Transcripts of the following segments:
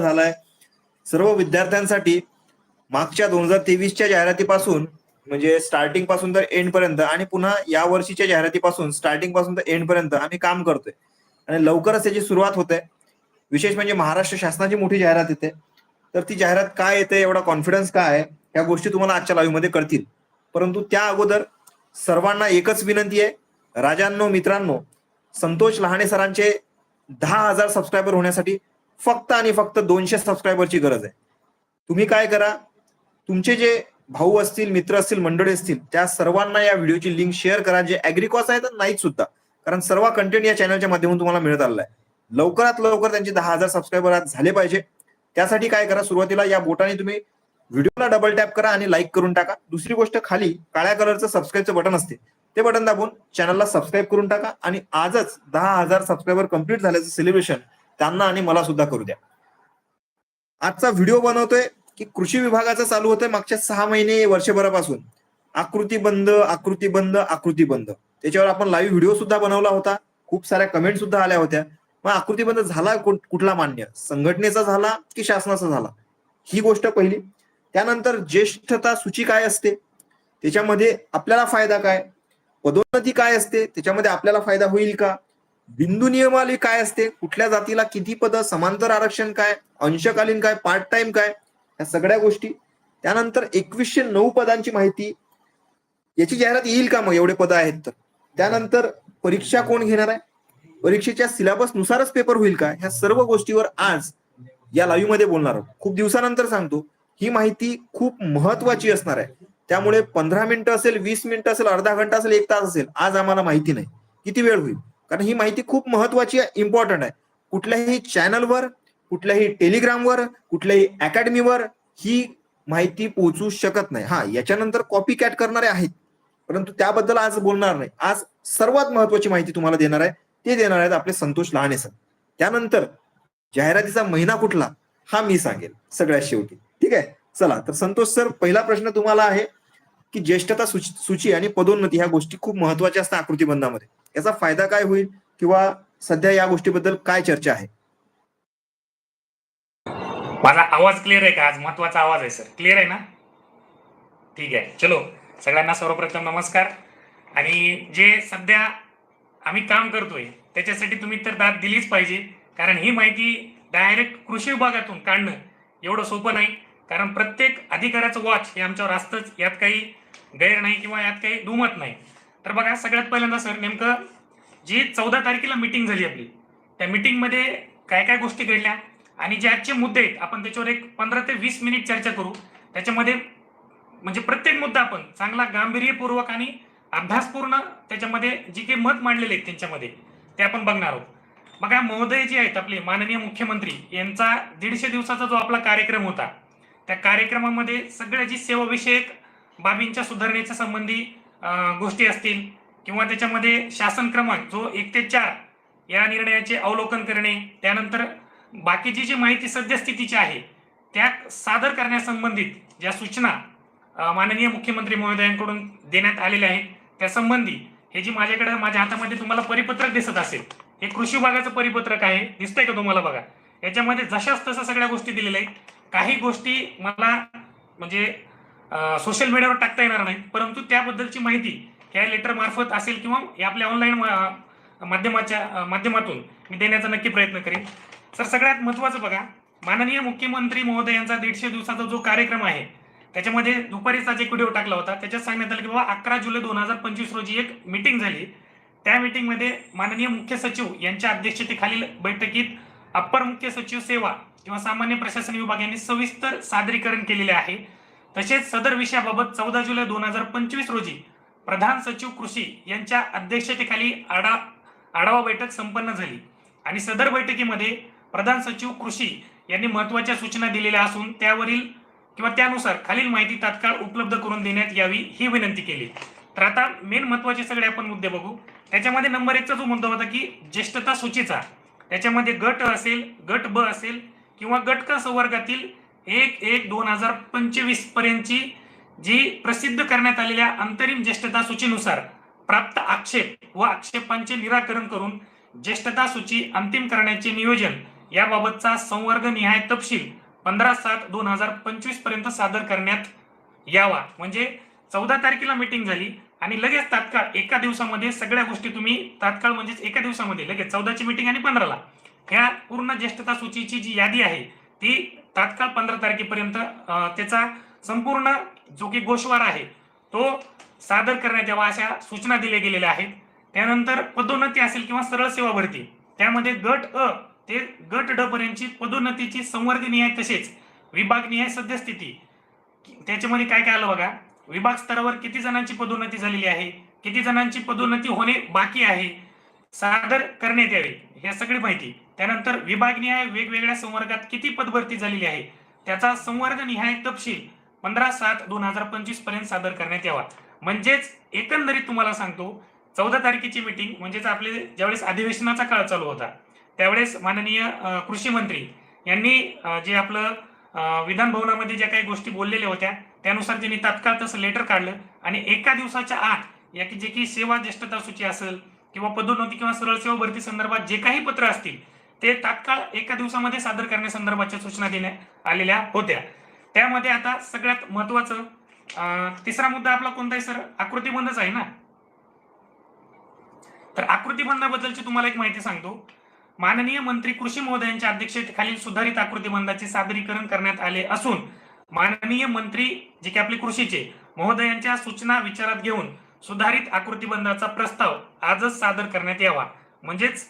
झालाय. सर्व विद्यार्थ्यांसाठी मागच्या दोन हजार तेवीसच्या जाहिरातीपासून म्हणजे स्टार्टिंगपासून तर एंड पर्यंत आणि पुन्हा या वर्षीच्या जाहिरातीपासून स्टार्टिंगपासून तर एंड पर्यंत आम्ही काम करतोय. आणि लवकरच त्याची सुरुवात होते. विशेष म्हणजे महाराष्ट्र शासनाची मोठी जाहिरात येते. तर ती जाहिरात काय येते एवढा कॉन्फिडन्स काय आहे या गोष्टी तुम्हाला आजच्या लाईव्हमध्ये करतील परंतु त्या अगोदर सर्वांना एकच विनंती आहे. राजांनो मित्रांनो संतोष लहाने सरांचे दहा हजार सबस्क्रायबर होण्यासाठी फक्त आणि फक्त दोनशे सबस्क्रायबरची गरज आहे. तुम्ही काय करा तुमचे जे भाऊ असतील मित्र असतील मंडळी असतील त्या सर्वांना या व्हिडिओची लिंक शेअर करा. जे अॅग्रिकॉस आहेत नाहीत सुद्धा. कारण सर्व कंटेंट या चॅनलच्या माध्यमातून तुम्हाला मिळत आलेला आहे लवकरात लवकर त्यांचे दहा हजार सबस्क्रायबर आज झाले पाहिजे. त्यासाठी काय करा सुरुवातीला या बोटाने तुम्ही व्हिडिओला डबल टॅप करा आणि लाईक करून टाका. दुसरी गोष्ट खाली काळ्या कलरचं सबस्क्राईबचं बटन असते. ते बटन दाबून चॅनलला सबस्क्राईब करून टाका. आणि आजच दहा हजार सबस्क्रायबर कंप्लीट झाल्याचं सेलिब्रेशन त्यांना आणि मला सुद्धा करू द्या. आजचा व्हिडिओ बनवतोय की कृषी विभागाचं चालू होतंय मागच्या सहा महिने वर्षभरापासून. आकृती बंद आकृती बंद आकृती बंद. त्याच्यावर आपण लाईव्ह व्हिडिओ सुद्धा बनवला होता. खूप साऱ्या कमेंट सुद्धा आल्या होत्या. मग आकृती बंद झाला कुठ- कुठला मान्य? संघटनेचा झाला की शासनाचा झाला? ही गोष्ट पहिली. त्यानंतर ज्येष्ठता सूची काय असते? त्याच्यामध्ये आपल्याला फायदा काय? पदोन्नती काय असते? त्याच्यामध्ये आपल्याला फायदा होईल का? बिंदू नियमावली काय असते? कुठल्या जातीला किती पद? समांतर आरक्षण काय? अंशकालीन काय? पार्ट टाइम काय? या सगळ्या गोष्टी. त्यानंतर एकवीसशे नऊ पदांची माहिती. याची जाहिरात येईल का मग? एवढे पद आहेत तर. त्यानंतर परीक्षा कोण घेणार आहे? परीक्षेच्या सिलेबस नुसारच पेपर होईल का? ह्या सर्व गोष्टीवर आज या लाईव्हमध्ये बोलणार आहोत. खूप दिवसानंतर सांगतो. ही माहिती खूप महत्वाची असणार आहे. त्यामुळे पंधरा मिनिटं असेल वीस मिनिटं असेल अर्धा घंटा असेल एक तास असेल आज आम्हाला माहिती नाही. किती वेळ होईल? कारण ही माहिती खूप महत्वाची आहे इम्पॉर्टंट आहे. कुठल्याही चॅनलवर कुठल्याही टेलिग्रामवर कुठल्याही अकॅडमीवर ही माहिती पोहोचू शकत नाही. हा याच्यानंतर कॉपी कॅट करणारे आहेत. परंतु त्याबद्दल आज बोलणार नाही. आज सर्वात महत्वाची माहिती तुम्हाला देणार आहे ते देणार आहेत आपले संतोष लहाने सर. त्यानंतर जाहिरातीचा महिना कुठला हा मी सांगेल सगळ्यात शेवटी. ठीक आहे? चला तर संतोष सर पहिला प्रश्न तुम्हाला आहे की ज्येष्ठता सूची सूची आणि पदोन्नती ह्या गोष्टी खूप महत्त्वाच्या असतात आकृतीबंधामध्ये. याचा फायदा काय होईल किंवा सध्या या गोष्टीबद्दल काय चर्चा आहे? माझा आवाज क्लिअर आहे का? आज महत्त्वाचा आवाज आहे सर क्लिअर आहे ना? ठीक आहे. चलो. सगळ्यांना सर्वप्रथम नमस्कार. आणि जे सध्या आम्ही काम करतोय त्याच्यासाठी तुम्ही तर दाद दिलीच पाहिजे. कारण ही माहिती डायरेक्ट कृषी विभागातून काढणं एवढं सोपं नाही. कारण प्रत्येक अधिकाऱ्याचं वॉच हे आमच्यावर असतंच. यात काही गैर नाही किंवा यात काही दुमत नाही. तर बघा सगळ्यात पहिल्यांदा सर नेमकं जी चौदा तारखेला मिटिंग झाली आपली त्या मिटिंगमध्ये काय काय गोष्टी घडल्या आणि जे आजचे मुद्दे आहेत आपण त्याच्यावर एक पंधरा ते वीस मिनिट चर्चा करू. त्याच्यामध्ये म्हणजे प्रत्येक मुद्दा आपण चांगला गांभीर्यपूर्वक आणि अभ्यासपूर्ण त्याच्यामध्ये जी काही मत मांडलेले आहेत त्यांच्यामध्ये ते आपण बघणार आहोत. बघा महोदय जे आहेत आपले माननीय मुख्यमंत्री यांचा दीडशे दिवसाचा जो आपला कार्यक्रम होता त्या कार्यक्रमामध्ये सगळ्या जी सेवाविषयक बाबींच्या सुधारणेच्या संबंधी गोष्टी असतील किंवा त्याच्यामध्ये शासन क्रमांक जो एक ते चार या निर्णयाचे अवलोकन करणे त्यानंतर बाकीची जी माहिती सद्यस्थितीची आहे त्या सादर करण्यासंबंधित ज्या सूचना माननीय मुख्यमंत्री महोदयांकडून देण्यात आलेल्या आहेत त्या संबंधी हे जी माझ्याकडे माझ्या हातामध्ये तुम्हाला परिपत्रक दिसत असेल हे कृषी विभागाचं परिपत्रक आहे दिसतंय का तुम्हाला बघा? याच्यामध्ये जशाच तशा सगळ्या गोष्टी दिलेल्या आहेत. काही गोष्टी मला म्हणजे सोशल मीडियावर टाकता येणार नाही. परंतु त्याबद्दलची माहिती ह्या लेटर मार्फत असेल किंवा आपल्या ऑनलाईन माध्यमाच्या माध्यमातून मी देण्याचा नक्की प्रयत्न करेन. सर सगळ्यात महत्वाचं बघा माननीय मुख्यमंत्री महोदय यांचा दीडशे दिवसाचा जो कार्यक्रम आहे त्याच्यामध्ये दुपारीचा एक व्हिडिओ टाकला होता त्याच्यात सांगण्यात आलं की बाबा अकरा जुलै दोन हजार पंचवीस रोजी एक मिटिंग झाली. त्या मिटिंगमध्ये माननीय मुख्य सचिव यांच्या अध्यक्षतेखालील बैठकीत अप्पर मुख्य सचिव सेवा किंवा सामान्य प्रशासन विभाग यांनी सविस्तर सादरीकरण केलेले आहे. तसेच सदर विषयाबाबत चौदा जुलै दोन हजार पंचवीस रोजी प्रधान सचिव कृषी यांच्या अध्यक्षतेखाली आढा आढावा बैठक संपन्न झाली. आणि सदर बैठकीमध्ये प्रधान सचिव कृषी यांनी महत्त्वाच्या सूचना दिलेल्या असून त्यावरील किंवा त्यानुसार खालील माहिती तात्काळ उपलब्ध करून देण्यात यावी ही विनंती केली. तर आता मेन महत्त्वाचे सगळे आपण मुद्दे बघू. त्याच्यामध्ये नंबर एकचा जो मुद्दा होता की ज्येष्ठता सूचीचा. त्याच्यामध्ये गट असेल गट ब असेल किंवा गट क संवर्गातील एक एक दोन हजार पंचवीस पर्यंतची जी प्रसिद्ध करण्यात आलेल्या अंतरिम ज्येष्ठता सूचीनुसार प्राप्त आक्षेप व आक्षेपांचे निराकरण करून ज्येष्ठता सूची अंतिम करण्याचे नियोजन याबाबतचा संवर्ग निहाय तपशील पंधरा सात दोन हजार पंचवीसपर्यंत सादर करण्यात यावा. म्हणजे चौदा तारखेला मीटिंग झाली आणि लगेच तात्काळ एका दिवसामध्ये सगळ्या गोष्टी तुम्ही तात्काळ म्हणजेच एका दिवसामध्ये लगेच चौदाची मीटिंग आणि पंधराला. ह्या पूर्ण ज्येष्ठता सूचीची जी यादी आहे ती तात्काळ पंधरा तारखेपर्यंत त्याचा संपूर्ण जो की गोषवार आहे तो सादर करण्यात यावा अशा सूचना दिल्या गेलेल्या आहेत. त्यानंतर पदोन्नती असेल किंवा सरळ सेवा भरती त्यामध्ये गट अ ते गट ड पर्यंतची पदोन्नतीची आहे तसेच विभागनिहाय सद्यस्थिती त्याच्यामध्ये काय काय आलं बघा? विभाग स्तरावर किती जणांची पदोन्नती झालेली आहे? किती जणांची पदोन्नती होणे बाकी आहे? सादर करण्यात यावे ह्या सगळी माहिती. त्यानंतर विभागनिहाय वेगवेगळ्या संवर्गात किती पदभरती झालेली आहे? त्याचा संवर्ग निहाय तपशील पंधरा सात दोन हजार पंचवीसपर्यंत सादर करण्यात यावा. म्हणजेच एकंदरीत तुम्हाला सांगतो चौदा तारखेची मीटिंग म्हणजेच आपले ज्यावेळेस अधिवेशनाचा काळ चालू होता त्यावेळेस माननीय कृषी मंत्री यांनी जे आपलं विधान भवनामध्ये ज्या काही गोष्टी बोललेल्या होत्या त्यानुसार त्यांनी तात्काळ तसं लेटर काढलं आणि एका दिवसाच्या आत या की जे की सेवा ज्येष्ठता सूची असेल किंवा पदोन्नती किंवा सरळ सेवा भरती संदर्भात जे काही पत्र असतील ते तात्काळ एका दिवसामध्ये सादर करण्यासंदर्भाच्या सूचना देण्यात आलेल्या होत्या. त्यामध्ये आता सगळ्यात महत्वाचं तिसरा मुद्दा आपला कोणता आहे सर आकृतीबंधच आहे ना? तर आकृतीबंधाबद्दलची तुम्हाला एक माहिती सांगतो. माननीय मंत्री कृषी महोदयांच्या अध्यक्षतेखालील सुधारित आकृतीबंधाचे सादरीकरण करण्यात आले असून माननीय मंत्री जे की आपले कृषीचे महोदयांच्या सूचना विचारात घेऊन सुधारित आकृतीबंधाचा प्रस्ताव आजच सादर करण्यात यावा. म्हणजेच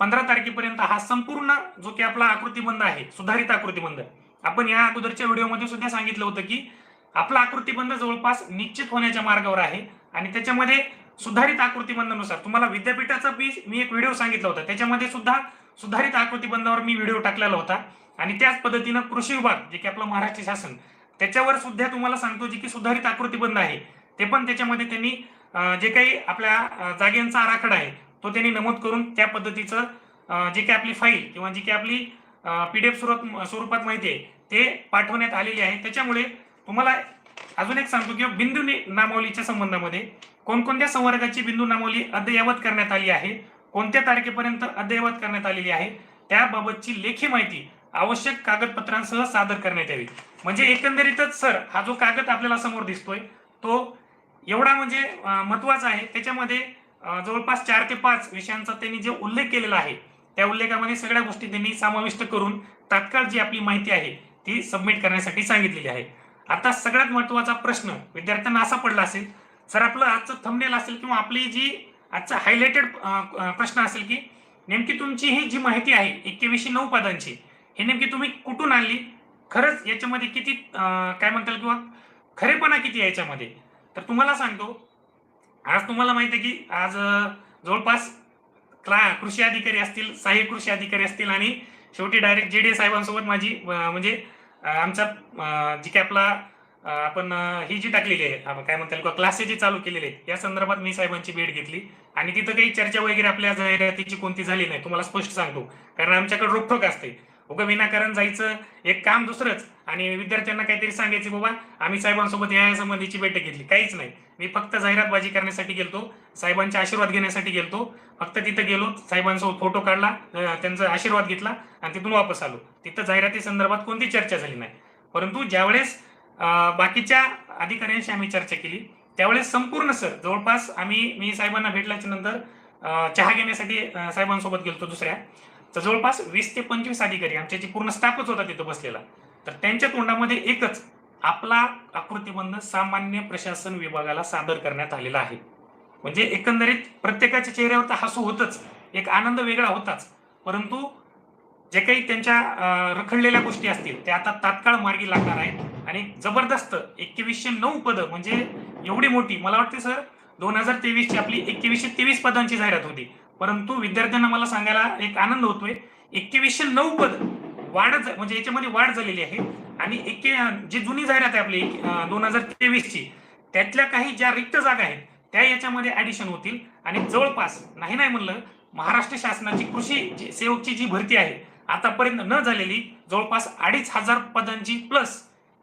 पंधरा तारखेपर्यंत हा संपूर्ण जो की आपला आकृतीबंध आहे सुधारित आकृतीबंध आपण या अगोदरच्या व्हिडिओमध्ये सुद्धा सांगितलं होतं की आपला आकृतीबंध जवळपास निश्चित होण्याच्या मार्गावर आहे आणि त्याच्यामध्ये सुधारित आकृतीबंधानुसार तुम्हाला विद्यापीठाचा बी मी एक व्हिडिओ सांगितला होता त्याच्यामध्ये सुद्धा सुधारित आकृतीबंधावर मी व्हिडिओ टाकलेला होता आणि त्याच पद्धतीनं कृषी विभाग जे की आपलं महाराष्ट्र शासन त्याच्यावर सुद्धा तुम्हाला सांगतो जे की सुधारित आकृतीबंध आहे. ते पण त्याच्यामध्ये त्यांनी जे काही आपल्या जागेंचा आराखडा आहे तो त्यांनी नमूद करून त्या पद्धतीचं जी जे काही आपली फाईल किंवा जी काही आपली पीडीएफ स्वरूप स्वरूपात माहिती आहे ते पाठवण्यात आलेली आहे. त्याच्यामुळे तुम्हाला अजून एक सांगतो की बिंदू नामावलीच्या संबंधामध्ये कोणकोणत्या संवर्गाची बिंदू नामावली अद्ययावत करण्यात आली आहे कोणत्या तारखेपर्यंत अद्ययावत करण्यात आलेली आहे त्याबाबतची लेखी माहिती आवश्यक कागदपत्रांसह सादर करण्यात यावी. म्हणजे एकंदरीतच सर हा जो कागद आपल्याला समोर दिसतोय तो एवढा म्हणजे महत्त्वाचा आहे. त्याच्यामध्ये जवळपास चार ते पाच विषयांचा त्यांनी जे उल्लेख केलेला आहे त्या उल्लेखामध्ये सगळ्या गोष्टी त्यांनी समाविष्ट करून तात्काळ जी आपली माहिती आहे ती सबमिट करण्यासाठी सांगितलेली आहे. आता सगळ्यात महत्त्वाचा प्रश्न विद्यार्थ्यांना असा पडला असेल सर आपलं आजचं थंबनेल असेल किंवा आपली जी आजचा हायलाइटेड प्रश्न असेल की नेमकी तुमची ही जी माहिती आहे एक्क्याऐंशी नऊ पदांची हे नेमकी तुम्ही कुठून आणली? खरंच याच्यामध्ये किती काय म्हणता येईल किंवा खरेपणा किती आहे याच्यामध्ये? तर तुम्हाला सांगतो आज तुम्हाला माहिती आहे की आज जवळपास क्ला कृषी अधिकारी असतील सहाय्यक कृषी अधिकारी असतील आणि शेवटी डायरेक्ट जे डी साहेबांसोबत माझी म्हणजे आमचा जी काय आपला आपण ही जी टाकलेली आहे आपण काय म्हणता येईल क्लासेस जे चालू केलेले आहेत या संदर्भात मी साहेबांची भेट घेतली. आणि तिथं काही चर्चा वगैरे आपल्या जाहिरातीची कोणती झाली नाही तुम्हाला स्पष्ट सांगतो. कारण आमच्याकडे रोखोक असते. उगं विनाकारण जायचं एक काम दुसरंच आणि विद्यार्थ्यांना काहीतरी सांगायचे बाबा आम्ही साहेबांसोबत या संबंधीची बैठक घेतली. काहीच नाही. मी फक्त जाहिरातबाजी करण्यासाठी गेलतो साहेबांचे आशीर्वाद घेण्यासाठी गेलतो. फक्त तिथं गेलो साहेबांसोबत फोटो काढला त्यांचा आशीर्वाद घेतला आणि तिथून वापस आलो. तिथं जाहिराती संदर्भात कोणती चर्चा झाली नाही. परंतु ज्यावेळेस बाकीच्या अधिकाऱ्यांशी आम्ही चर्चा केली त्यावेळेस संपूर्ण सर जवळपास आम्ही मी साहेबांना भेटल्याच्या नंतर चहा घेण्यासाठी साहेबांसोबत गेलतो दुसऱ्या. तर जवळपास वीस ते पंचवीस अधिकारी आमच्या पूर्ण स्टाफच होता तिथं बसलेला तर त्यांच्या तोंडामध्ये एकच आपला आकृतीबंध सामान्य प्रशासन विभागाला सादर करण्यात आलेला आहे. म्हणजे एकंदरीत प्रत्येकाच्या चेहऱ्यावर तर हसू होतच एक आनंद वेगळा होताच. परंतु जे काही त्यांच्या रखडलेल्या गोष्टी असतील त्या आता तात्काळ मार्गी लागणार आहेत. आणि जबरदस्त एकवीसशे नऊ पदं म्हणजे एवढी मोठी मला वाटते सर दोन हजार तेवीसची आपली एकवीसशे तेवीस पदांची जाहिरात होती. परंतु विद्यार्थ्यांना मला सांगायला एक आनंद होतोय एकवीसशे नऊ पद वाढ म्हणजे याच्यामध्ये वाढ झालेली आहे. आणि एके जी जुनी जाहिरात आहे आपली दोन हजार तेवीस ची त्यातल्या काही ज्या रिक्त जागा आहेत त्या याच्यामध्ये ऍडिशन होतील. आणि जवळपास नाही नाही म्हणलं महाराष्ट्र शासनाची कृषी जी- सेवकची जी भरती आहे आतापर्यंत न झालेली जवळपास अडीच हजार पदांची प्लस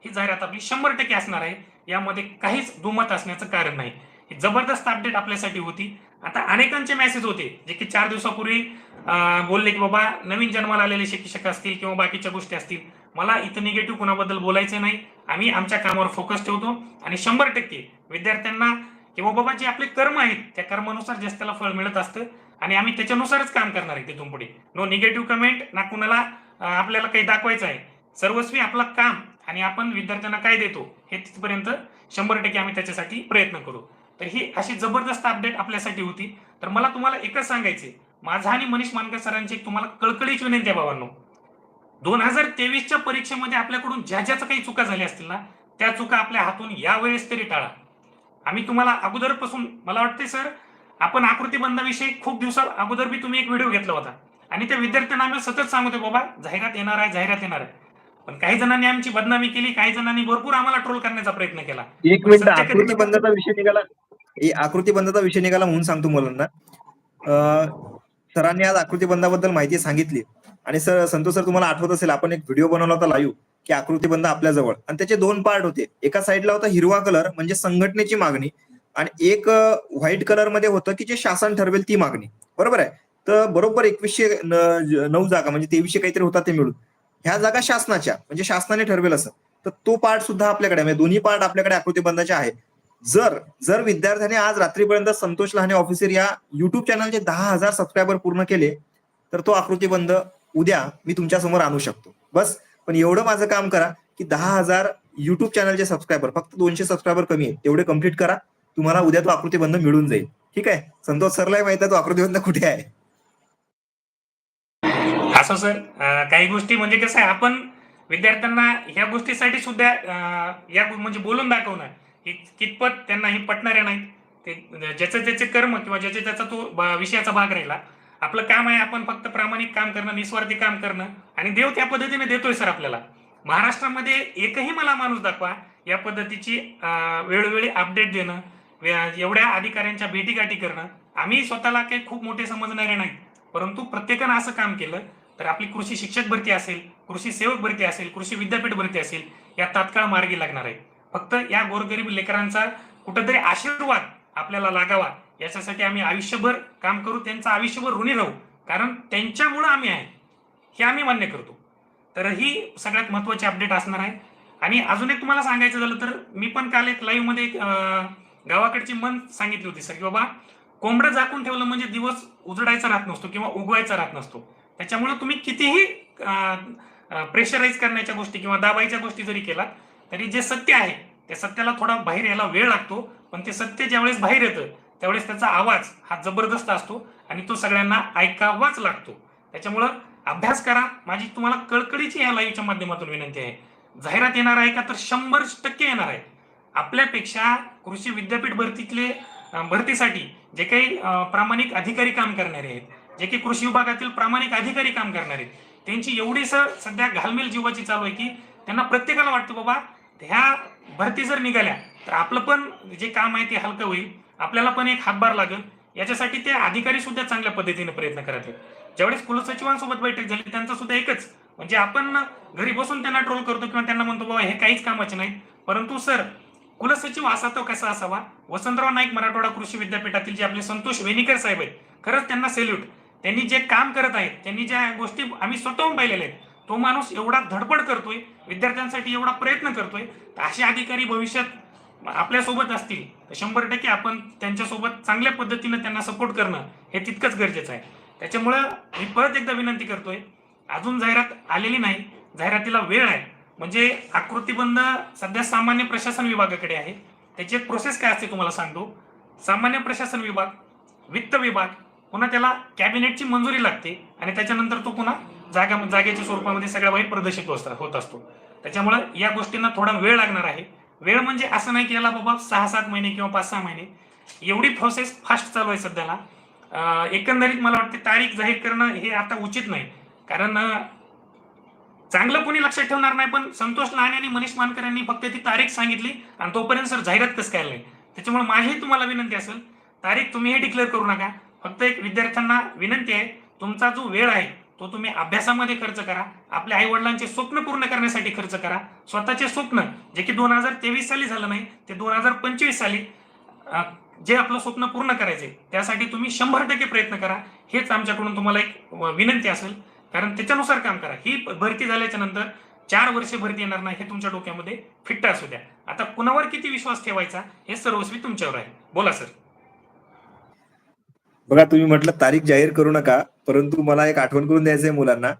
ही जाहिरात आपली शंभर टक्के असणार आहे. यामध्ये काहीच दुमत असण्याचं कारण नाही. ही जबरदस्त अपडेट आपल्यासाठी होती. आता अनेकांचे मेसेज होते जे की चार दिवसापूर्वी बोलले की बाबा नवीन जन्माला आलेले शिक्षक असतील किंवा बाकीच्या गोष्टी असतील मला इथं निगेटिव्ह कुणाबद्दल बोलायचं नाही. आम्ही आमच्या कामावर फोकस ठेवतो आणि शंभर टक्के विद्यार्थ्यांना किंवा बाबा जे आपले कर्म आहेत त्या कर्मानुसार जास्त त्याला फळ मिळत असतं आणि आम्ही त्याच्यानुसारच काम करणार आहे तिथून पुढे. नो निगेटिव्ह कमेंट ना कुणाला आपल्याला काही दाखवायचं आहे. सर्वस्वी आपलं काम आणि आपण विद्यार्थ्यांना काय देतो हे तिथपर्यंत शंभर टक्के आम्ही त्याच्यासाठी प्रयत्न करू. तर ही अशी जबरदस्त अपडेट आपल्यासाठी होती. तर मला तुम्हाला एकच सांगायचे माझा आणि मनीष मानकर सरांची तुम्हाला कळकळीची विनंती आहे बाबांनो. दोन हजार तेवीसच्या परीक्षेमध्ये आपल्याकडून ज्या ज्या काही चुका झाल्या असतील ना त्या चुका आपल्या हातून यावेळेस तरी टाळा. आम्ही तुम्हाला अगोदरपासून मला वाटते सर आपण आकृतीबंधाविषयी खूप दिवसा अगोदर बी तुम्ही एक व्हिडिओ घेतला होता. आणि त्या विद्यार्थ्यांना आम्ही सतत सांगतो बाबा जाहिरात येणार आहे जाहिरात येणार आहे. पण काही जणांनी आमची बदनामी केली काही जणांनी भरपूर आम्हाला ट्रोल करण्याचा प्रयत्न केला. एक मिनिट आकृती बंधाचा विषय निघाला. आकृती बंधाचा विषय निघाला म्हणून सांगतो मुलांना. सरांनी आज आकृती बंधाबद्दल माहिती सांगितली. आणि सर संतोष सर तुम्हाला आठवत असेल आपण एक व्हिडिओ बनवला होता लाईव्ह की आकृती बंध आपल्या जवळ आणि त्याचे दोन पार्ट होते. एका साईडला होता हिरवा कलर म्हणजे संघटनेची मागणी आणि एक व्हाईट कलरमध्ये होतं की जे शासन ठरवेल ती मागणी. बरोबर आहे? तर बरोबर एकवीसशे नऊ जागा म्हणजे तेवीसशे काहीतरी होता ते मिळून. ह्या जागा शासनाच्या म्हणजे शासनाने ठरवेल असं. तर तो पार्ट सुद्धा आपल्याकडे म्हणजे दोन्ही पार्ट आपल्याकडे आकृतीबंधाचे आहे. जर जर विद्यार्थ्याने आज रात्रीपर्यंत संतोष लहाने ऑफिसर या युट्यूब चॅनलचे दहा हजार सबस्क्रायबर पूर्ण केले तर तो आकृतीबंध उद्या मी तुमच्यासमोर आणू शकतो. बस पण एवढं माझं काम करा की दहा हजार युट्यूब चॅनलचे सबस्क्रायबर फक्त दोनशे सबस्क्रायबर कमी आहेत. तेवढे कंप्लीट करा. तुम्हाला उद्या तो आकृतीबंध मिळून जाईल. ठीक आहे? संतोष सरला माहीत आहे तो आकृतीबंध कुठे आहे? असं सर काही गोष्टी म्हणजे कसं आहे आपण विद्यार्थ्यांना ह्या गोष्टीसाठी सुद्धा या म्हणजे बोलून दाखवणार. कितपत त्यांना हे पटणारे नाहीत. ते ज्याचं त्याचे कर्म किंवा ज्याचे त्याचा तो विषयाचा भाग राहिला आपलं काम आहे आपण फक्त प्रामाणिक काम करणं निस्वार्थी काम करणं आणि देव त्या पद्धतीने देतोय सर आपल्याला. महाराष्ट्रामध्ये एकही मला माणूस दाखवा या पद्धतीची वेळोवेळी अपडेट देणं एवढ्या अधिकाऱ्यांच्या भेटीगाठी करणं आम्ही स्वतःला काही खूप मोठे समजणारे नाही. परंतु प्रत्येकानं असं काम केलं तर आपली कृषी शिक्षक भरती असेल कृषी सेवक भरती असेल कृषी विद्यापीठ भरती असेल या तात्काळ मार्गी लागणार आहे. फक्त या गोरगरीब लेकरांचा कुठंतरी आशीर्वाद आपल्याला लागावा. याच्यासाठी आम्ही आयुष्यभर काम करू त्यांचं आयुष्यभर ऋणी राहू. कारण त्यांच्यामुळं आम्ही आहे हे आम्ही मान्य करतो. तर ही सगळ्यात महत्वाची अपडेट असणार आहे. आणि अजून एक तुम्हाला सांगायचं झालं तर मी पण काल एक लाईव्हमध्ये गावाकडची मन सांगितली होती. सर की बाबा कोंबडं झाकून ठेवलं म्हणजे दिवस उजडायचा राहत नसतो किंवा उगवायचा राहत नसतो. त्याच्यामुळे तुम्ही कितीही प्रेशराईज करण्याच्या गोष्टी किंवा दाबायच्या गोष्टी जरी केला तरी जे सत्य आहे त्या सत्याला थोडा बाहेर यायला वेळ लागतो पण ते सत्य ज्यावेळेस बाहेर येतं त्यावेळेस त्याचा आवाज हा जबरदस्त असतो आणि तो सगळ्यांना ऐकावाच लागतो. त्याच्यामुळं अभ्यास करा. माझी तुम्हाला कळकळीची या लाईव्हच्या माध्यमातून विनंती आहे. जाहिरात येणार आहे का तर शंभर टक्के येणार आहे. आपल्यापेक्षा कृषी विद्यापीठ भरतीतले भरतीसाठी जे काही प्रामाणिक अधिकारी काम करणारे आहेत जे काही कृषी विभागातील प्रामाणिक अधिकारी काम करणारे आहेत त्यांची एवढी सर सध्या घालमेल जीवाची चालू आहे की त्यांना प्रत्येकाला वाटतं बाबा ह्या भरती जर निघाल्या तर आपलं पण जे काम आहे ते हलकं होईल. आपल्याला पण एक हातभार लागेल. याच्यासाठी ते अधिकारी सुद्धा चांगल्या पद्धतीने प्रयत्न करत आहेत. ज्यावेळेस कुलसचिवांसोबत बैठक झाली त्यांचा सुद्धा एकच. म्हणजे आपण घरी बसून त्यांना ट्रोल करतो किंवा त्यांना म्हणतो बाबा हे काहीच कामाचे नाही परंतु सर कुलसचिव असा तो कसा असावा? वसंतराव नाईक मराठवाडा कृषी विद्यापीठातील जे आपले संतोष वेनिकर साहेब आहेत खरंच त्यांना सेल्यूट त्यांनी जे काम करत आहेत त्यांनी ज्या गोष्टी आम्ही स्वतःहून पाहिलेल्या आहेत तो माणूस एवढा धडपड करतोय विद्यार्थ्यांसाठी एवढा प्रयत्न करतोय तर असे अधिकारी भविष्यात आपल्यासोबत असतील तर शंभर टक्के आपण त्यांच्यासोबत चांगल्या पद्धतीनं त्यांना सपोर्ट करणं हे तितकंच गरजेचं आहे. त्याच्यामुळं मी परत एकदा विनंती करतोय अजून जाहिरात आलेली नाही जाहिरातीला वेळ आहे. म्हणजे आकृतीबंध सध्या सामान्य प्रशासन विभागाकडे आहे. त्याची एक प्रोसेस काय असते तुम्हाला सांगतो. सामान्य प्रशासन विभाग वित्त विभाग पुन्हा त्याला कॅबिनेटची मंजुरी लागते आणि त्याच्यानंतर तो पुन्हा जागा जागेच्या स्वरूपामध्ये सगळ्या बाहेर प्रदर्शित होत होत असतो. त्याच्यामुळे या गोष्टींना थोडा वेळ लागणार आहे. वेळ म्हणजे असं नाही की याला बाबा सहा सात महिने किंवा पाच सहा महिने. एवढी प्रोसेस फास्ट चालू आहे सध्याला. एकंदरीत मला वाटते तारीख जाहीर करणं हे आता उचित नाही. कारण चांगलं कोणी लक्षात ठेवणार नाही पण संतोष लहाने आणि मनीष मानकर यांनी फक्त ती तारीख सांगितली आणि तोपर्यंत सर जाहिरात कसं काय नाही त्याच्यामुळे माझीही तुम्हाला विनंती असेल. तारीख तुम्ही हे डिक्लेअर करू नका. फक्त एक विद्यार्थ्यांना विनंती आहे तुमचा जो वेळ आहे तो तुम्ही अभ्यासामध्ये खर्च करा. आपल्या आई वडिलांचे स्वप्न पूर्ण करण्यासाठी खर्च करा. स्वतःचे स्वप्न जे की दोन हजार तेवीस साली झालं नाही ते दोन हजार पंचवीस साली जे आपलं स्वप्न पूर्ण करायचे त्यासाठी तुम्ही शंभर टक्के प्रयत्न करा. हेच आमच्याकडून तुम्हाला एक विनंती असेल. कारण त्याच्यानुसार काम करा. ही भरती झाल्याच्यानंतर चार वर्षे भरती येणार नाही हे तुमच्या डोक्यामध्ये फिट्ट असू द्या. आता कुणावर किती विश्वास ठेवायचा हे सर्वस्वी तुमच्यावर आहे. बोला सर. बघा तुम्ही म्हटलं तारीख जाहीर करू नका. परंतु मला एक आठवण करून द्यायचंय मुलांना.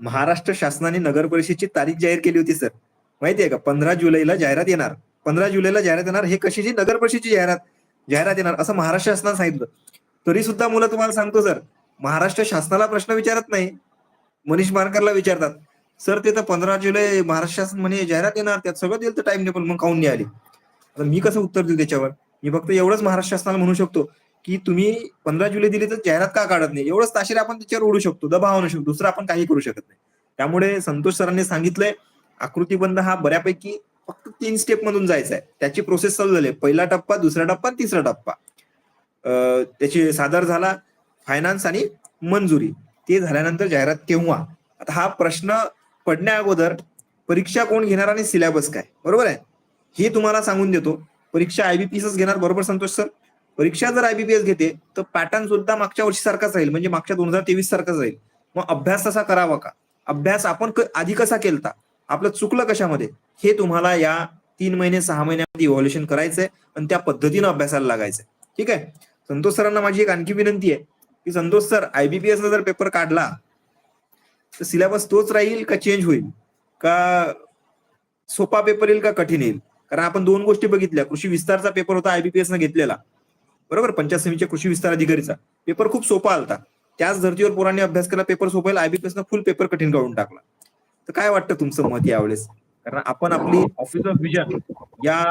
महाराष्ट्र शासनाने नगर परिषदेची तारीख जाहीर केली होती सर. माहितीये का? पंधरा जुलैला जाहिरात येणार. पंधरा जुलैला जाहिरात येणार हे कशाची नगर परिषदेची जाहिरात जाहिरात येणार असं महाराष्ट्र शासनाने सांगितलं. तरी सुद्धा मुलं तुम्हाला सांगतो सर महाराष्ट्र शासनाला प्रश्न विचारत नाही. मनीष मारकरला विचारतात. सर ते तर पंधरा जुलै महाराष्ट्र शासन म्हणे जाहिरात येणार त्यात सगळं दिलं तर टाइम टेबल मग काऊन नाही आली? आता मी कसं उत्तर देऊ त्याच्यावर? मी फक्त एवढंच महाराष्ट्र शासनाला म्हणू शकतो. की तुम्ही पंधरा जुलै दिली तर जाहिरात का काढत नाही? एवढंच ताशेरे आपण त्याच्यावर ओढू शकतो दबाव आणू शकतो दुसरं आपण काही करू शकत नाही. त्यामुळे संतोष सरांनी सांगितलंय आकृतीबंध हा बऱ्यापैकी फक्त तीन स्टेप मधून जायचा आहे. त्याची प्रोसेस चालू झाली पहिला टप्पा दुसरा टप्पा तिसरा टप्पा. त्याची सादर झाला फायनान्स आणि मंजुरी. ते झाल्यानंतर जाहिरात केव्हा? आता हा प्रश्न पडण्या अगोदर परीक्षा कोण घेणार आणि सिलेबस काय? बरोबर आहे? हे तुम्हाला सांगून देतो. परीक्षा आयबीपीएसच घेणार बरोबर संतोष सर? परीक्षा जर आयबीपीएस घेते तर पॅटर्न सुद्धा मागच्या वर्षी सारखाच राहील. म्हणजे मागच्या दोन हजार तेवीस सारखाच राहील. मग अभ्यास तसा करावा का? अभ्यास आपण आधी कसा केलता? आपलं चुकलं कशामध्ये? हे तुम्हाला या तीन महिने सहा महिन्यामध्ये इव्हॉल्युशन करायचंय आणि त्या पद्धतीनं अभ्यासाला लागायचंय. ठीक आहे? संतोष सरांना माझी एक आणखी विनंती आहे की संतोष सर आयबीपीएस जर पेपर काढला तर सिलेबस तोच राहील का चेंज होईल? का सोपा पेपर येईल का कठीण येईल? कारण आपण दोन गोष्टी बघितल्या. कृषी विस्तारचा पेपर होता आयबीपीएस न घेतलेला. बरोबर? पंचायत समितीच्या कृषी विस्तार अधिकारीचा. पेपर खूप सोपा आलता. त्याच धर्तीवर पोरांनी अभ्यास केला पेपर सोपा येईल आयबीपीएस न फुल पेपर कठीण काढून टाकला. तर काय वाटतं तुमचं मत यावेळेस? कारण आपण आपली ऑफिस ऑफ विजन या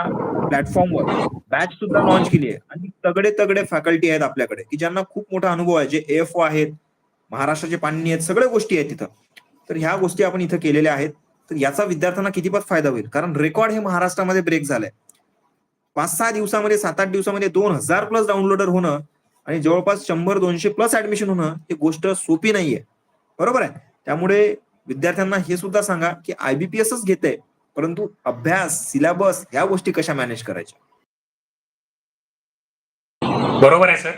प्लॅटफॉर्मवर बॅच सुद्धा लॉन्च केली आहे. आणि तगडे तगडे फॅकल्टी आहेत आपल्याकडे की ज्यांना खूप मोठा अनुभव आहे. जे एफ आहेत महाराष्ट्राचे पाणी आहेत सगळ्या गोष्टी आहेत तिथं. तर ह्या गोष्टी आपण इथं केलेल्या आहेत. तर याचा विद्यार्थ्यांना कितीपत फायदा होईल? कारण रेकॉर्ड हे महाराष्ट्रामध्ये ब्रेक झालंय. पाच सहा दिवसामध्ये सात आठ दिवसामध्ये दोन हजार प्लस डाउनलोडर होणं आणि जवळपास शंभर दोनशे प्लस ऍडमिशन होणं ही गोष्ट सोपी नाहीये. बरोबर आहे? त्यामुळे विद्यार्थ्यांना हे सुद्धा सांगा की आयबीपीएसच घेते परंतु अभ्यास सिलेबस ह्या गोष्टी कशा मॅनेज करायच्या? बरोबर आहे सर.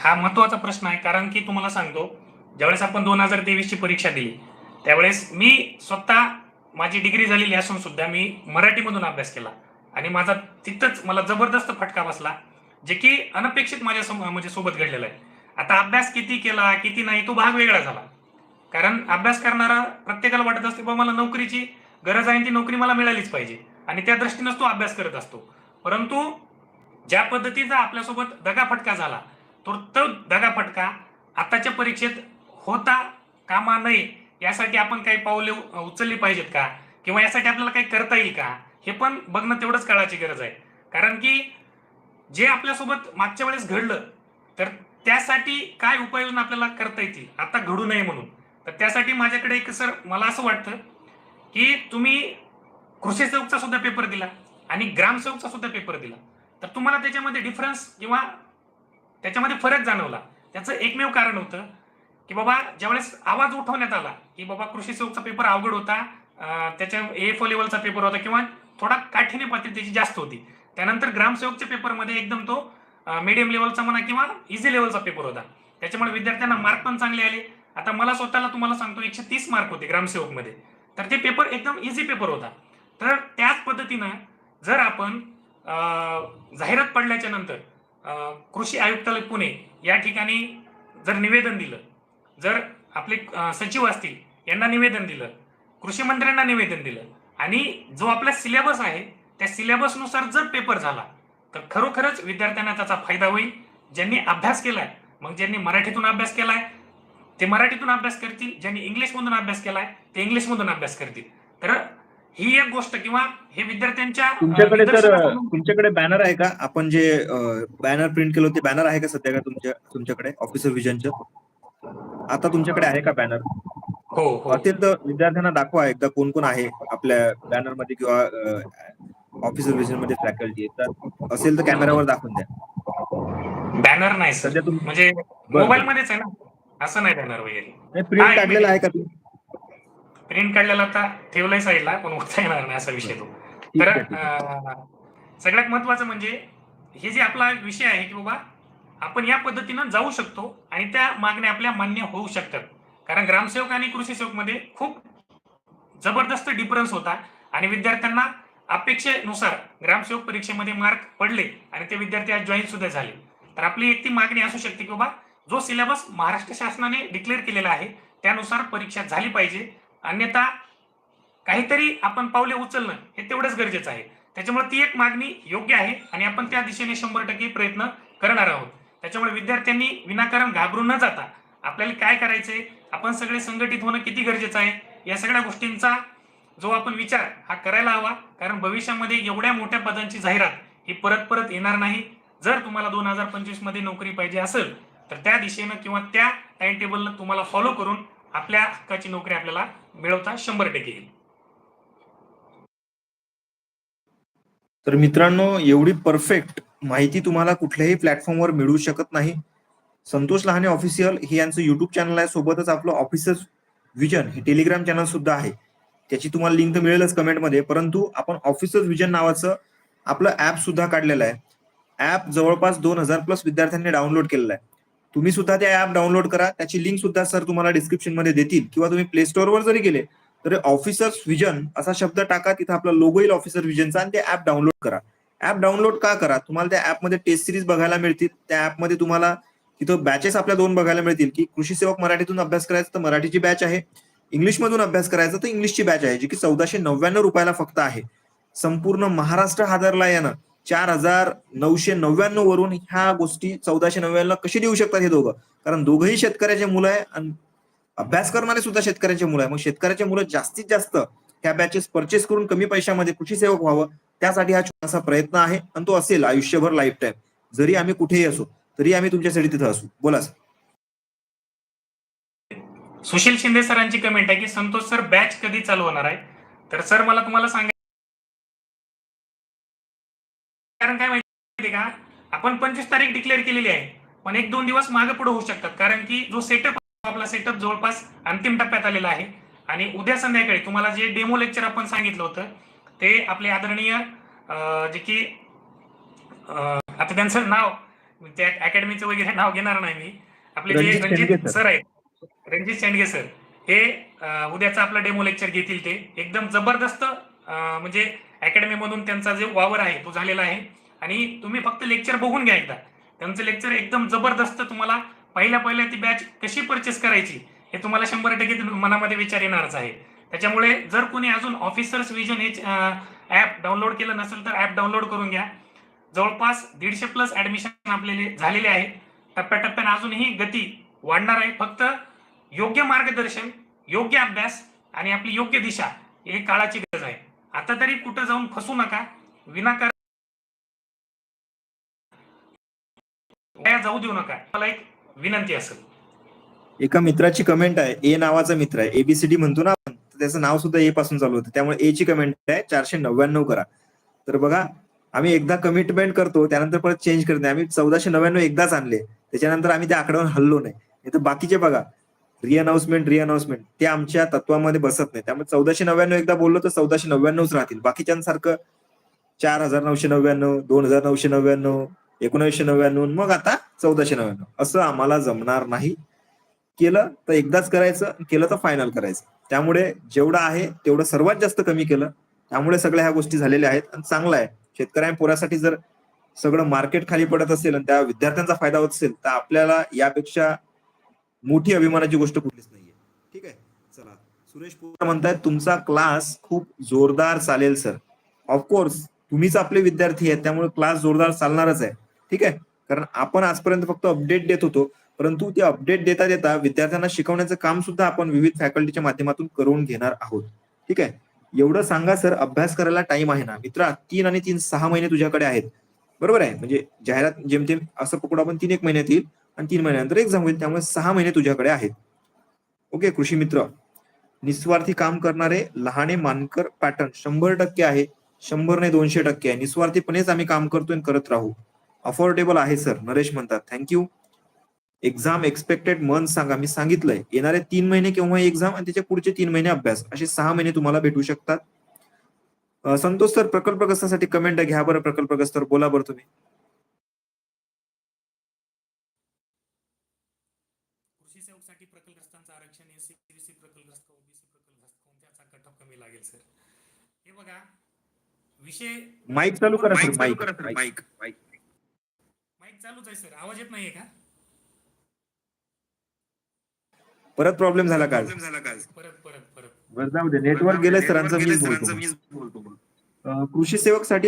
हा महत्त्वाचा प्रश्न आहे कारण की तुम्हाला सांगतो ज्यावेळेस आपण दोन हजार तेवीस ची परीक्षा दिली त्यावेळेस मी स्वतः माझी डिग्री झालेली असून सुद्धा मी मराठीमधून अभ्यास केला. आणि माझा तिथंच मला जबरदस्त फटका बसला जे की अनपेक्षित माझ्या म्हणजे सोबत घडलेला आहे. आता अभ्यास किती केला किती नाही तो भाग वेगळा झाला. कारण अभ्यास करणारा प्रत्येकाला वाटत असते बाबा मला नोकरीची गरज आहे आणि ती नोकरी मला मिळालीच पाहिजे. आणि त्या दृष्टीनंच तो अभ्यास करत असतो. परंतु ज्या पद्धतीचा आपल्यासोबत दगाफटका झाला तर तो दगाफटका आताच्या परीक्षेत होता कामा नये यासाठी आपण काही पावले उचलली पाहिजेत का? किंवा यासाठी आपल्याला काही करता येईल का? हे पण बघणं तेवढंच काळाची गरज आहे. कारण की जे आपल्यासोबत मागच्या वेळेस घडलं तर त्यासाठी काय उपाययोजना आपल्याला करता येतील? आता घडू नये म्हणून. तर त्यासाठी माझ्याकडे एक सर मला असं वाटतं की तुम्ही कृषी सेवकचा सुद्धा पेपर दिला आणि ग्रामसेवकचा सुद्धा पेपर दिला. तर तुम्हाला त्याच्यामध्ये डिफरन्स किंवा त्याच्यामध्ये फरक जाणवला. त्याचं एकमेव कारण होतं की बाबा ज्यावेळेस आवाज उठवण्यात आला की बाबा कृषी सेवकचा पेपर अवघड होता अं, त्याच्या एफ लेवलचा पेपर होता किंवा थोडा काठीने पातळी त्याची जास्त होती. त्यानंतर ग्रामसेवकच्या पेपरमध्ये एकदम तो मीडियम लेवलचा म्हणा किंवा इझी लेवलचा पेपर होता. त्याच्यामुळे विद्यार्थ्यांना मार्क पण चांगले आले. आता मला स्वतःला तुम्हाला सांगतो एकशे तीस मार्क होते ग्रामसेवकमध्ये. तर ते पेपर एकदम इझी पेपर होता. तर त्याच पद्धतीनं जर आपण जाहिरात पडल्याच्या नंतर कृषी आयुक्तालय पुणे या ठिकाणी जर निवेदन दिलं जर आपले सचिव असतील यांना निवेदन दिलं कृषी मंत्र्यांना निवेदन दिलं आणि जो आपला सिलेबस आहे त्या सिलेबसनुसार जर पेपर झाला तर खरोखरच विद्यार्थ्यांना त्याचा फायदा होईल. ज्यांनी अभ्यास केलाय मग ज्यांनी मराठीतून अभ्यास केलाय ते मराठीतून अभ्यास करतील. ज्यांनी इंग्लिशमधून अभ्यास केलाय ते इंग्लिशमधून अभ्यास करतील. तर ही एक गोष्ट किंवा हे विद्यार्थ्यांच्या तुमच्याकडे तर तुमच्याकडे बॅनर आहे का? आपण जे बॅनर प्रिंट केलं होते बॅनर आहे का सध्या का तुमच्या तुमच्याकडे? ऑफिसर विजनचं आता तुमच्याकडे आहे का बॅनर हो हो. तर विद्यार्थ्यांना दाखवा एकदा कोण कोण आहे आपल्या बॅनरमध्ये किंवा ऑफिसर विजनमध्ये फॅकल्टी तर असेल तर कॅमेरावर दाखवून द्या. बॅनर नाही सर सध्या तुम म्हणजे मोबाईल मध्येच आहे ना? असं नाही बॅनर वगैरे. प्रिंट काढलेला आहे का तुम्ही प्रिंट काढलेला आता ठेवलाय साईडला पण उठता येणार नाही असा विषय तो. तर सगळ्यात महत्वाचं म्हणजे हे जे आपला विषय आहे की बाबा आपण या पद्धतीनं जाऊ शकतो आणि त्या मागण्या आपल्या मान्य होऊ शकतात. कारण ग्रामसेवक आणि कृषी सेवकमध्ये खूप जबरदस्त डिफरन्स होता. आणि विद्यार्थ्यांना अपेक्षेनुसार ग्रामसेवक परीक्षेमध्ये मार्क पडले आणि ते विद्यार्थी आज जॉईन सुद्धा झाले. तर आपली एक ती मागणी असू शकते की बाबा जो सिलेबस महाराष्ट्र शासनाने डिक्लेअर केलेला आहे त्यानुसार परीक्षा झाली पाहिजे. अन्यथा काहीतरी आपण पावले उचलणं हे तेवढंच गरजेचं आहे. त्याच्यामुळे ती एक मागणी योग्य आहे आणि आपण त्या दिशेने शंभर टक्के प्रयत्न करणार आहोत. त्याच्यामुळे विद्यार्थ्यांनी विनाकारण घाबरून न जाता आपल्याला काय करायचंय? आपण सगळे संघटित होणं किती गरजेचं आहे? या सगळ्या गोष्टींचा जो आपण विचार हा करायला हवा. कारण भविष्यामध्ये एवढ्या मोठ्या पदांची जाहिरात ही परत परत येणार नाही. जर तुम्हाला दोन हजार पंचवीसमध्ये नोकरी पाहिजे असेल तर त्या दिशेनं किंवा त्या टाइम टेबलनं तुम्हाला फॉलो करून आपल्या हक्काची नोकरी आपल्याला मिळवता शंभर टक्के येईल. तर मित्रांनो एवढी परफेक्ट माहिती तुम्हाला कुठल्याही प्लॅटफॉर्मवर मिळू शकत नाही. संतोष लहाने ऑफिशियल हे यांचं युट्यूब चॅनल आहे. सोबतच आपलं ऑफिसर्स विजन हे टेलिग्राम चॅनल सुद्धा आहे. त्याची तुम्हाला लिंक तर मिळेलच कमेंटमध्ये परंतु आपण ऑफिसर्स विजन नावाचं आपलं ऍप सुद्धा काढलेलं आहे. ऍप जवळपास दोन हजार प्लस विद्यार्थ्यांनी डाउनलोड केलेलं आहे. तुम्ही सुद्धा ते ऍप डाउनलोड करा. त्याची लिंक सुद्धा सर तुम्हाला डिस्क्रिप्शनमध्ये देतील. किंवा तुम्ही प्ले स्टोअरवर जरी गेले तरी ऑफिसर्स विजन असा शब्द टाका. तिथं आपला लोगो येईल ऑफिसर विजनचा आणि ते ऍप डाउनलोड करा. ऍप डाउनलोड का करा? तुम्हाला त्या ऍपमध्ये टेस्ट सिरीज बघायला मिळतील. त्या ऍपमध्ये तुम्हाला तिथं बॅचेस आपल्या दोन बघायला मिळतील की कृषी सेवक मराठीतून अभ्यास करायचा तर मराठीची बॅच आहे. इंग्लिश मधून अभ्यास करायचा तर इंग्लिशची बॅच आहे जी की चौदाशे नव्याण्णव रुपयाला फक्त आहे. संपूर्ण महाराष्ट्र हादरला यानं चार हजार नऊशे नव्याण्णव वरून ह्या गोष्टी चौदाशे नव्याण्णव कशी देऊ शकतात हे दोघं? कारण दोघंही शेतकऱ्याचे मुलं आहे आणि अभ्यास करणारे सुद्धा शेतकऱ्याचे मुलं आहे. मग शेतकऱ्याचे मुलं जास्तीत जास्त ह्या बॅचेस परचेस करून कमी पैशामध्ये कृषी सेवक व्हावं त्यासाठी हा छोटासा प्रयत्न आहे आणि तो असेल आयुष्यभर लाईफ टाईम जरी आम्ही कुठेही असो तरी आम्ही तुमच्यासाठी तिथं असू. बोला सर. सुशील शिंदे सरांची कमेंट आहे की संतोष सर बॅच कधी चालू होणार आहे? तर सर मला तुम्हाला सांगायचं कारण काय माहिती का? आपण पंचवीस तारीख डिक्लेअर केलेली आहे. पण एक दोन दिवस मागे पुढे होऊ शकतात. कारण की जो सेटअप आपला सेटअप जवळपास अंतिम टप्प्यात आलेला आहे. आणि उद्या संध्याकाळी तुम्हाला जे डेमो लेक्चर आपण सांगितलं होतं ते आपले आदरणीय जे की आता त्यांचं नाव त्या अकॅडमीचं वगैरे नाव घेणार नाही मी. आपले जे रणजित सर. आहेत रणजित शेंडगे सर हे उद्याचं आपलं डेमो लेक्चर घेतील ते. एकदम जबरदस्त म्हणजे अकॅडमी मधून त्यांचा जे वावर आहे तो झालेला आहे. आणि तुम्ही फक्त लेक्चर बघून घ्या एकदा. त्यांचं लेक्चर एकदम जबरदस्त तुम्हाला पहिल्या पहिल्या ती बॅच कशी परचेस करायची हे तुम्हाला शंभर टक्के मनामध्ये विचार येणारच आहे. त्याच्यामुळे जर कोणी अजून ऑफिसर्स विजन हे ऍप डाउनलोड केलं नसेल तर ऍप डाउनलोड करून घ्या. जवळपास दीडशे प्लस ऍडमिशन आपलेले झालेले आहे टप्प्याटप्प्याने अजूनही गती वाढणार आहे. फक्त योग्य मार्गदर्शन योग्य अभ्यास आणि आपली योग्य दिशा ही काळाची गरज आहे. आता तरी कुठं जाऊन फसू नका. विनाकारण जाऊ देऊ नका. मला एक विनंती असेल. एका मित्राची कमेंट आहे. ए नावाचा मित्र आहे. एबीसीडी म्हणतो ना आपण त्याचं नाव सुद्धा ए पासून चालू होतं. त्यामुळे ए ची कमेंट आहे. चारशे नव्याण्णव करा. तर बघा आम्ही एकदा कमिटमेंट करतो त्यानंतर परत चेंज करत नाही. आम्ही चौदाशे नव्याण्णव एकदाच आणले. त्याच्यानंतर आम्ही त्या आकड्यावर हल्लो नाही. तर बाकीचे बघा री अनाउन्समेंट ते आमच्या तत्वामध्ये बसत नाही. त्यामुळे चौदाशे नव्याण्णव एकदा बोललो तर चौदाशे नव्याण्णवच राहतील. बाकीच्यांसारखं चार हजार नऊशे नव्याण्णव दोन हजार नऊशे नव्याण्णव एकोणीसशे नव्याण्णव मग आता चौदाशे नव्याण्णव. असं आम्हाला जमणार नाही. केलं तर एकदाच करायचं केलं तर फायनल करायचं. त्यामुळे जेवढं आहे तेवढं सर्वात जास्त कमी केलं. त्यामुळे सगळ्या ह्या गोष्टी झालेल्या आहेत आणि चांगलं आहे. शेतकऱ्या पोरासाठी जर सगळं मार्केट खाली पडत असेल आणि त्या विद्यार्थ्यांचा फायदा होत असेल तर आपल्याला यापेक्षा मोठी अभिमानाची गोष्ट कुठलीच नाहीये. ठीक आहे? चला. सुरेश पोरा म्हणतायत तुमचा क्लास खूप जोरदार चालेल सर ऑफकोर्स तुम्हीच आपले विद्यार्थी आहेत त्यामुळे क्लास जोरदार चालणारच आहे. ठीक आहे? कारण आपण आजपर्यंत फक्त अपडेट देत होतो परंतु ते अपडेट देता देता विद्यार्थ्यांना शिकवण्याचं काम सुद्धा आपण विविध फॅकल्टीच्या माध्यमातून करून घेणार आहोत. ठीक आहे? एवढं सांगा सर अभ्यास करायला टाइम आहे ना. मित्रा तीन आणि तीन सहा महिने तुझ्याकडे आहेत. बरोबर आहे? म्हणजे जाहिरात जेमतेम असं पकडू आपण तीन एक महिन्यात येईल आणि तीन महिन्यानंतर एक्झाम होईल त्यामुळे सहा महिने तुझ्याकडे आहेत. ओके कृषी मित्र. निस्वार्थी काम करणारे लहाने मानकर पॅटर्न शंभर टक्के आहे. शंभर नाही दोनशे टक्के आहे. निस्वार्थीपणेच आम्ही काम करतोय आणि करत राहू. अफोर्डेबल आहे सर नरेश म्हणतात. थँक्यू एक्झाम एक्सपेक्टेड मंथ सांगा. मी सांगितलंय. येणारे तीन महिने केव्हा एक्झाम आणि त्याच्या पुढचे तीन महिने अभ्यास. असे सहा महिने तुम्हाला भेटू शकतात. संतोष सर प्रकल्पग्रस्तासाठी कमेंट घ्या बरं प्रकल्पग्रस्त बोला बरं तुम्ही. विषय माईक चालू करा माईक माईक माईक चालूच आहे सर आवाज येत नाहीये का? परत प्रॉब्लेम झाला का बरं जाऊ दे. नेटवर्क गेले सरांचं मीच सरांचं बोलतो. कृषी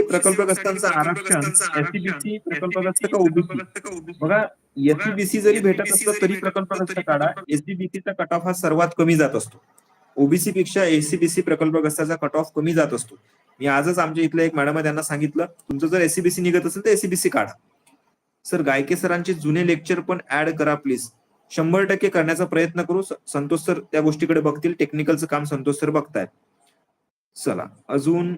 प्रकल्पग्रस्तांचं आरक्षण. प्रकल्पग्रस्तांचं एससीबीसी आरक्षण, प्रकल्पग्रस्त का SCBC ओबीसी प्रकल्पग्रस्त का OBC? बघा एससीबीसी जरी भेटत असलं तरी प्रकल्पग्रस्त काढा. प्रकल्प- एसडीबीसीचा कट ऑफ हा सर्वात कमी जात असतो. ओबीसी पेक्षा एससीबीसी प्रकल्पग्रस्ताचा कट ऑफ कमी जात असतो. मी आजच आमच्या इथले एक मॅडम आहे त्यांना सांगितलं तुमचं जर एससीबीसी निघत असेल तर एससीबीसी काढा. सर गायके सरांचे जुने लेक्चर पण ऍड करा प्लीज शंभर टक्के करण्याचा प्रयत्न करू. संतोष सर त्या गोष्टीकडे बघतील. टेक्निकलचं काम संतोष सर बघतायत. चला अजून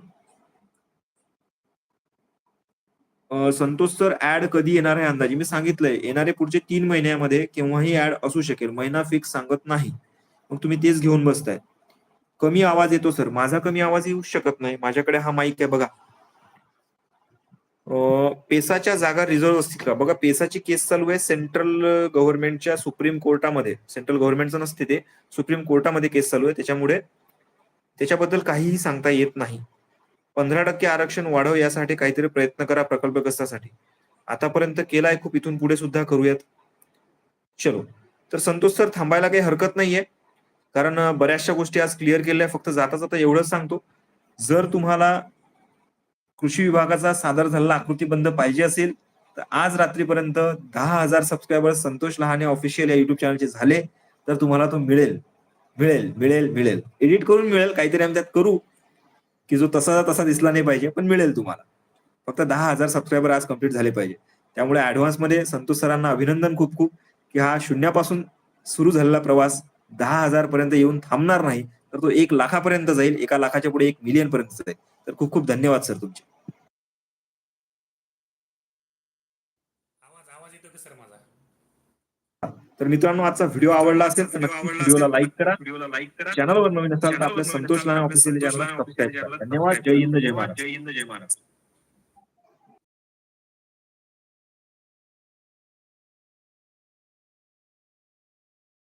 संतोष सर ऍड कधी येणार आहे अंदाजे? मी सांगितलंय येणारे पुढचे तीन महिन्यामध्ये केव्हाही ऍड असू शकेल. महिना फिक्स सांगत नाही. मग तुम्ही तेच घेऊन बसताय. कमी आवाज येतो सर. माझा कमी आवाज येऊ शकत नाही. माझ्याकडे हा माईक आहे बघा. पेसाच्या जागा रिझर्व्ह असतील का? बघा पेसाची केस चालू आहे सेंट्रल गव्हर्नमेंटच्या सुप्रीम कोर्टामध्ये. सेंट्रल गव्हर्नमेंटचं नसते ते. सुप्रीम कोर्टामध्ये केस चालू आहे. त्याच्यामुळे त्याच्याबद्दल काहीही सांगता येत नाही. पंधरा टक्के आरक्षण वाढव यासाठी काहीतरी प्रयत्न करा प्रकल्पग्रस्तासाठी आतापर्यंत केलाय खूप. इथून पुढे सुद्धा करूयात. चलो. तर संतोष सर थांबायला काही हरकत नाहीये. कारण बऱ्याचशा गोष्टी आज क्लिअर केल्या. फक्त जाता जाता एवढंच सांगतो. जर तुम्हाला कृषी विभागाचा सादर झालेला आकृतीबंध पाहिजे असेल तर आज रात्रीपर्यंत दहा हजार सबस्क्रायबर संतोष लहाने ऑफिशियल या युट्यूब चॅनलचे झाले तर तुम्हाला तो मिळेल. मिळेल मिळेल मिळेल. एडिट करून मिळेल काहीतरी आम्ही त्यात करू की जो तसा तसा दिसला नाही पाहिजे पण मिळेल तुम्हाला. फक्त दहा हजार सबस्क्रायबर आज कंप्लीट झाले पाहिजे. त्यामुळे ऍडव्हान्समध्ये संतोष सरांना अभिनंदन खूप खूप की हा शून्यापासून सुरू झालेला प्रवास दहा हजार पर्यंत येऊन थांबणार नाही तर तो एक लाखापर्यंत जाईल एका लाखाच्या पुढे एक मिलियन पर्यंत जाईल. तर खूप खूप धन्यवाद सर तुमचे. आवाज आवाज येतो का सर माझा? तर मित्रांनो आजचा व्हिडिओ आवडला असेल तर नक्की व्हिडिओला लाईक करा. व्हिडिओला लाईक करा. चॅनलवर नवीन असाल तर आपल्या नवीन संतोष असाल तर नाना ऑफिशियल संतोष चॅनल सबस्क्राईब करा धन्यवाद. जय हिंद जय महाराज जय हिंद जय महाराज